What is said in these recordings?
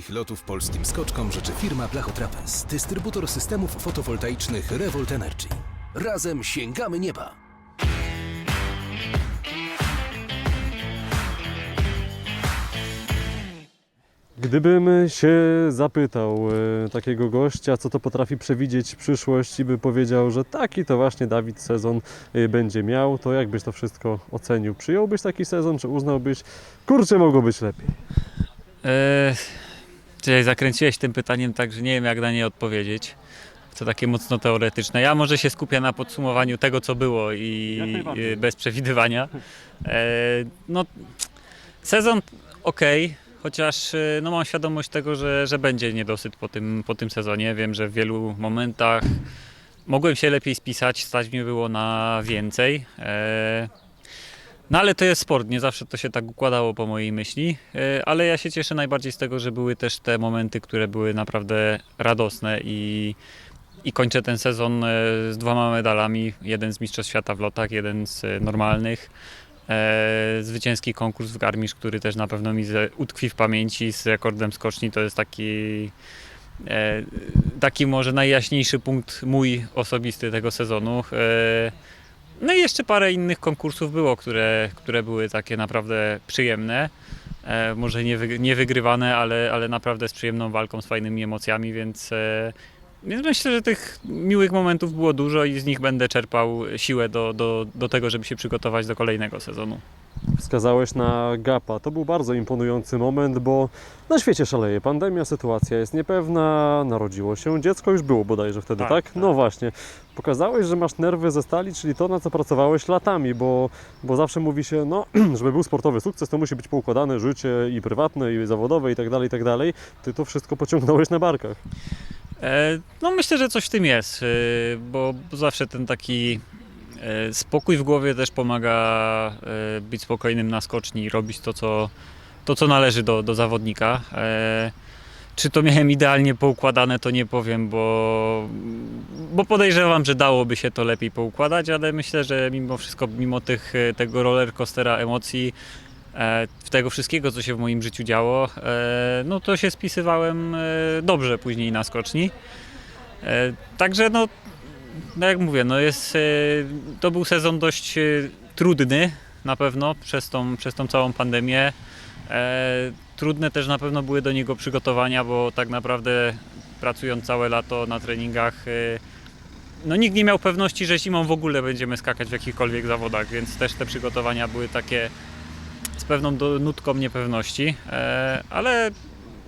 Wszystkich lotów polskim skoczkom życzy firma Blachotrapez, dystrybutor systemów fotowoltaicznych Revolt Energy. Razem sięgamy nieba! Gdybym się zapytał e, takiego gościa, co to potrafi przewidzieć przyszłość i by powiedział, że taki to właśnie Dawid sezon e, będzie miał, to jak byś to wszystko ocenił? Przyjąłbyś taki sezon, czy uznałbyś, kurczę, mogło być lepiej? Eee, Czyli zakręciłeś tym pytaniem tak, że nie wiem jak na nie odpowiedzieć. To takie mocno teoretyczne. Ja może się skupię na podsumowaniu tego, co było i bez przewidywania. Eee, no, sezon ok, chociaż e, no, mam świadomość tego, że, że będzie niedosyt po tym, po tym sezonie. Wiem, że w wielu momentach mogłem się lepiej spisać, stać mnie było na więcej. Eee, no ale to jest sport, nie zawsze to się tak układało po mojej myśli, e, ale ja się cieszę najbardziej z tego, że były też te momenty, które były naprawdę radosne i, i kończę ten sezon e, z dwoma medalami, jeden z Mistrzostw Świata w lotach, jeden z e, normalnych. Zwycięski konkurs w Garmisch, który też na pewno mi utkwi w pamięci z rekordem skoczni, to jest taki taki może najjaśniejszy punkt mój osobisty tego sezonu. No i jeszcze parę innych konkursów było, które, które były takie naprawdę przyjemne. E, może nie, wy, nie wygrywane, ale, ale naprawdę z przyjemną walką, z fajnymi emocjami, więc, e, więc myślę, że tych miłych momentów było dużo i z nich będę czerpał siłę do, do, do tego, żeby się przygotować do kolejnego sezonu. Wskazałeś na Gapa. To był bardzo imponujący moment, bo na świecie szaleje pandemia, sytuacja jest niepewna, narodziło się dziecko, już było bodajże wtedy, Tak, tak? tak. No właśnie. Pokazałeś, że masz nerwy ze stali, czyli to, na co pracowałeś latami, bo, bo zawsze mówi się, no, żeby był sportowy sukces, to musi być poukładane życie i prywatne, i zawodowe, i tak dalej, i tak dalej. Ty to wszystko pociągnąłeś na barkach. E, No myślę, że coś w tym jest, e, bo zawsze ten taki spokój w głowie też pomaga e, być spokojnym na skoczni i robić to, co, to, co należy do, do zawodnika. E, Czy to miałem idealnie poukładane, to nie powiem, bo, bo podejrzewam, że dałoby się to lepiej poukładać, ale myślę, że mimo wszystko, mimo tych, e, tego rollercoastera emocji, e, tego wszystkiego, co się w moim życiu działo, e, no to się spisywałem e, dobrze później na skoczni. E, Także no, no jak mówię, no jest, e, to był sezon dość e, trudny na pewno przez tą, przez tą całą pandemię. E, Trudne też na pewno były do niego przygotowania, bo tak naprawdę pracując całe lato na treningach, no nikt nie miał pewności, że zimą w ogóle będziemy skakać w jakichkolwiek zawodach, więc też te przygotowania były takie z pewną nutką niepewności, ale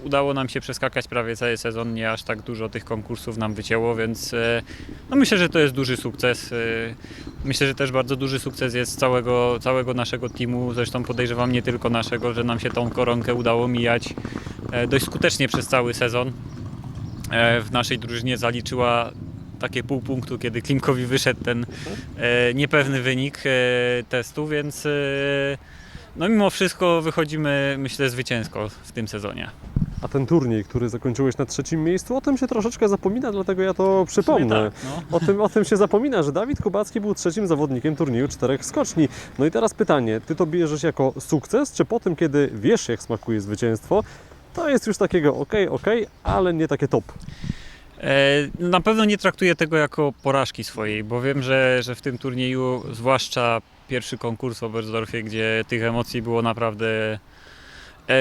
udało nam się przeskakać prawie cały sezon, nie aż tak dużo tych konkursów nam wycięło, więc e, no myślę, że to jest duży sukces. E, Myślę, że też bardzo duży sukces jest całego, całego naszego teamu, zresztą podejrzewam nie tylko naszego, że nam się tą koronkę udało mijać e, dość skutecznie przez cały sezon. W naszej drużynie zaliczyła takie pół punktu, kiedy Klimkowi wyszedł ten niepewny wynik testu, więc no mimo wszystko wychodzimy, myślę, zwycięsko w tym sezonie. A ten turniej, który zakończyłeś na trzecim miejscu, o tym się troszeczkę zapomina, dlatego ja to przypomnę. Tak, no. O tym, o tym się zapomina, że Dawid Kubacki był trzecim zawodnikiem turnieju czterech skoczni. No i teraz pytanie, ty to bierzesz jako sukces, czy po tym, kiedy wiesz, jak smakuje zwycięstwo, to jest już takiego ok, ok, ale nie takie top. E, Na pewno nie traktuję tego jako porażki swojej, bo wiem, że, że w tym turnieju, zwłaszcza pierwszy konkurs w Oberstdorfie, gdzie tych emocji było naprawdę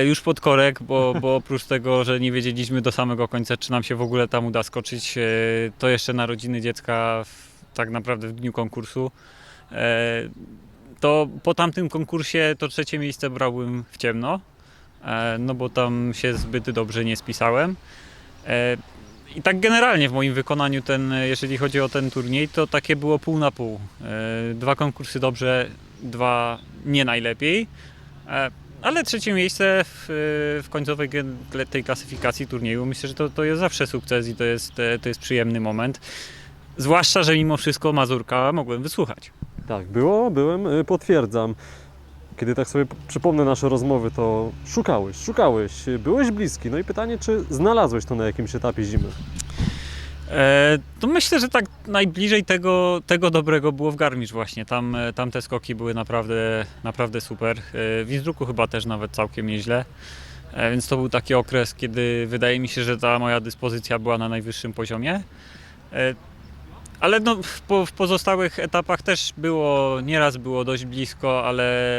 już pod korek, bo, bo oprócz tego, że nie wiedzieliśmy do samego końca, czy nam się w ogóle tam uda skoczyć, e, to jeszcze narodziny dziecka w, tak naprawdę w dniu konkursu. E, To po tamtym konkursie to trzecie miejsce brałbym w ciemno, e, no bo tam się zbyt dobrze nie spisałem. E, i tak generalnie w moim wykonaniu ten, jeżeli chodzi o ten turniej, to takie było pół na pół. E, Dwa konkursy dobrze, dwa nie najlepiej. Ale trzecie miejsce w, w końcowej tej klasyfikacji turnieju myślę, że to, to jest zawsze sukces i to jest, to jest przyjemny moment. Zwłaszcza, że mimo wszystko Mazurka mogłem wysłuchać. Tak, było, byłem, y, potwierdzam. Kiedy tak sobie przypomnę nasze rozmowy, to szukałeś, szukałeś, byłeś bliski. No i pytanie, czy znalazłeś to na jakimś etapie zimy? E, to myślę, że tak najbliżej tego, tego dobrego było w Garmisch właśnie. Tam, e, tam te skoki były naprawdę, naprawdę super. E, w Innsbrucku chyba też nawet całkiem nieźle. Więc to był taki okres, kiedy wydaje mi się, że ta moja dyspozycja była na najwyższym poziomie. Ale no, w w pozostałych etapach też było, nieraz było dość blisko, ale,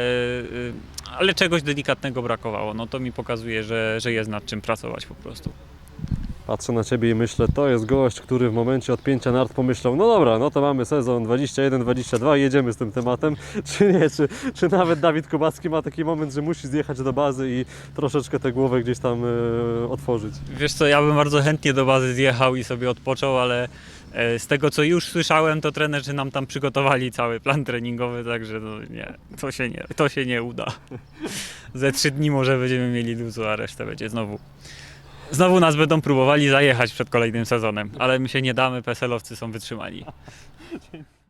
ale czegoś delikatnego brakowało. No to mi pokazuje, że, że jest nad czym pracować po prostu. Patrzę na Ciebie i myślę, to jest gość, który w momencie odpięcia nart pomyślał, no dobra, no to mamy sezon 21-22 i jedziemy z tym tematem, czy nie, czy, czy nawet Dawid Kubacki ma taki moment, że musi zjechać do bazy i troszeczkę tę głowę gdzieś tam e, otworzyć. Wiesz co, ja bym bardzo chętnie do bazy zjechał i sobie odpoczął, ale e, z tego co już słyszałem, to trenerzy nam tam przygotowali cały plan treningowy, także no nie, to się nie, to się nie uda. Ze trzy dni może będziemy mieli luzu, a resztę będzie znowu. Znowu nas będą próbowali zajechać przed kolejnym sezonem, ale my się nie damy, PSL-owcy są wytrzymani.